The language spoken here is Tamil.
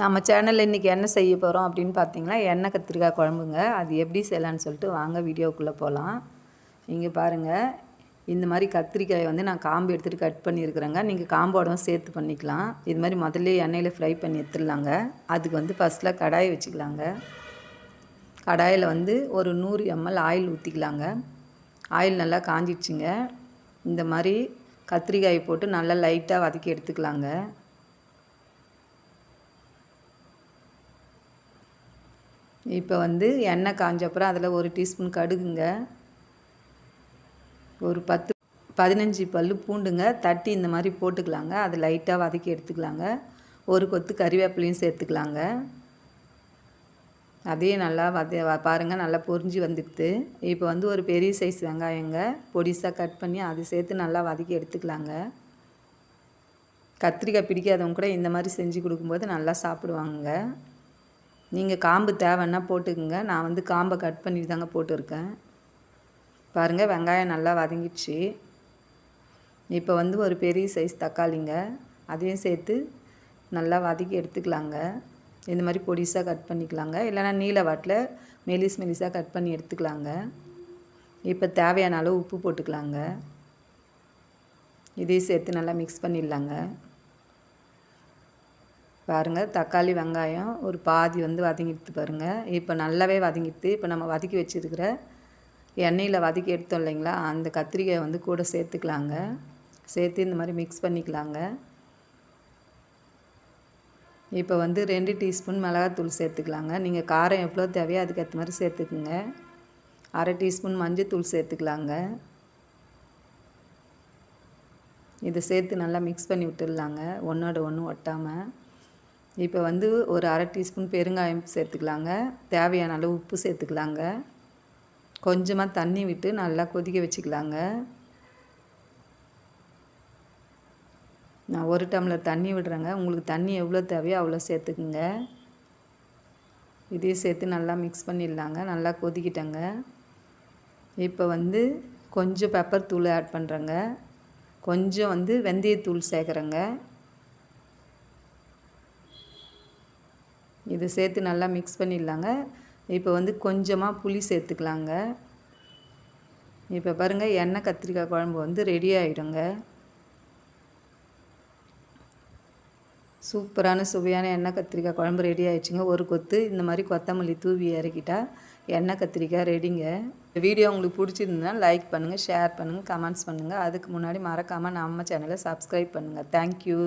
நம்ம சேனலில் இன்றைக்கி என்ன செய்ய போகிறோம் அப்படின்னு பார்த்தீங்கன்னா எண்ணெய் கத்திரிக்காய் குழம்புங்க. அது எப்படி செய்யலான்னு சொல்லிட்டு வாங்க வீடியோக்குள்ளே போகலாம் இங்கே பாருங்கள் இந்த மாதிரி கத்திரிக்காயை வந்து நான் காம்பு எடுத்துகிட்டு கட் பண்ணியிருக்கிறேங்க. நீங்கள் காம்போடவும் சேர்த்து பண்ணிக்கலாம். இது மாதிரி முதல்ல எண்ணெயில் ஃப்ரை பண்ணி எடுத்துடலாங்க. அதுக்கு வந்து ஃபஸ்ட்டில் கடாயை வச்சுக்கலாங்க. கடாயில் வந்து ஒரு நூறு எம்எல் ஆயில் ஊற்றிக்கலாங்க ஆயில் நல்லா காஞ்சிடுச்சுங்க. இந்த மாதிரி கத்திரிக்காயை போட்டு நல்லா லைட்டாக வதக்கி எடுத்துக்கலாங்க. இப்போ வந்து எண்ணெய் காஞ்சப்புறம் அதில் ஒரு டீஸ்பூன் கடுகுங்க. ஒரு பத்து பதினஞ்சு பல் பூண்டுங்க. தட்டி இந்த மாதிரி போட்டுக்கலாங்க. அதை லைட்டாக வதக்கி எடுத்துக்கலாங்க. ஒரு கொத்து கறிவேப்பிலையும் சேர்த்துக்கலாங்க. அதையும் நல்லா வத பாருங்கள் நல்லா பொரிஞ்சு வந்துடுது. இப்போ வந்து ஒரு பெரிய சைஸ் வெங்காயங்க. பொடிசாக கட் பண்ணி அதை சேர்த்து நல்லா வதக்கி எடுத்துக்கலாங்க. கத்திரிக்காய் பிடிக்காதவங்க கூட இந்த மாதிரி செஞ்சு கொடுக்கும்போது நல்லா சாப்பிடுவாங்க நீங்கள் காம்பு தேவைன்னா போட்டுக்குங்க. நான் வந்து காம்பை கட் பண்ணிட்டு தாங்க போட்டிருக்கேன். பாருங்கள் வெங்காயம் நல்லா வதங்கிடுச்சு. இப்போ வந்து ஒரு பெரிய சைஸ் தக்காளிங்க. அதையும் சேர்த்து நல்லா வதக்கி எடுத்துக்கலாங்க. இந்த மாதிரி பொடிசாக கட் பண்ணிக்கலாங்க. இல்லைனா நீல வாட்டில் மெலிஸ் மெலிஸாக கட் பண்ணி எடுத்துக்கலாங்க. இப்போ தேவையான அளவு உப்பு போட்டுக்கலாங்க. இதையும் சேர்த்து நல்லா மிக்ஸ் பண்ணிடலாங்க. பாருங்கள் தக்காளி வெங்காயம் ஒரு பாதி வந்து வதங்கிடுத்து பாருங்கள் இப்போ நல்லாவே வதங்கிட்டு இப்போ நம்ம வதக்கி வச்சுருக்கிற எண்ணெயில் வதக்கி எடுத்தோம் இல்லைங்களா அந்த கத்திரிக்காய் வந்து கூட சேர்த்துக்கலாங்க. சேர்த்து இந்த மாதிரி மிக்ஸ் பண்ணிக்கலாங்க. இப்போ வந்து ரெண்டு டீஸ்பூன் மிளகாத்தூள் சேர்த்துக்கலாங்க. நீங்கள் காரம் எவ்வளோ தேவையோ அதுக்கேற்ற மாதிரி சேர்த்துக்குங்க. அரை டீஸ்பூன் மஞ்சத்தூள் சேர்த்துக்கலாங்க. இதை சேர்த்து நல்லா மிக்ஸ் பண்ணி விட்டுடலாங்க. ஒன்றோட ஒன்று ஒட்டாமல் இப்போ வந்து ஒரு அரை டீஸ்பூன் பெருங்காயம் சேர்த்துக்கலாங்க. தேவையான அளவு உப்பு சேர்த்துக்கலாங்க. கொஞ்சமாக தண்ணி விட்டு நல்லா கொதிக்க வச்சுக்கலாங்க. நான் ஒரு டம்ளர் தண்ணி விடுறேங்க. உங்களுக்கு தண்ணி எவ்வளோ தேவையோ அவ்வளோ சேர்த்துக்குங்க. இதையும் சேர்த்து நல்லா மிக்ஸ் பண்ணிடலாங்க. நல்லா கொதிக்கிட்டேங்க. இப்போ வந்து கொஞ்சம் பெப்பர் தூள் ஆட் பண்ணுறேங்க கொஞ்சம் வந்து வெந்தயத்தூள் சேர்க்குறேங்க. இது சேர்த்து நல்லா மிக்ஸ் பண்ணிடலாங்க. இப்போ வந்து கொஞ்சமாக புளி சேர்த்துக்கலாங்க. இப்போ பாருங்கள் எண்ணெய் கத்திரிக்காய் குழம்பு வந்து ரெடி ஆகிடுங்க சூப்பரான சுவையான எண்ணெய் கத்திரிக்காய் குழம்பு ரெடி ஆகிடுச்சுங்க ஒரு கொத்து இந்த மாதிரி கொத்தமல்லி தூவி இறக்கிட்டா எண்ணெய் கத்திரிக்காய் ரெடிங்க இந்த வீடியோ உங்களுக்கு பிடிச்சிருந்ததுன்னா லைக் பண்ணுங்கள் ஷேர் பண்ணுங்கள் கமெண்ட்ஸ் பண்ணுங்கள் அதுக்கு முன்னாடி மறக்காமல் நம்ம சேனலை சப்ஸ்கிரைப் பண்ணுங்கள் தேங்க்யூ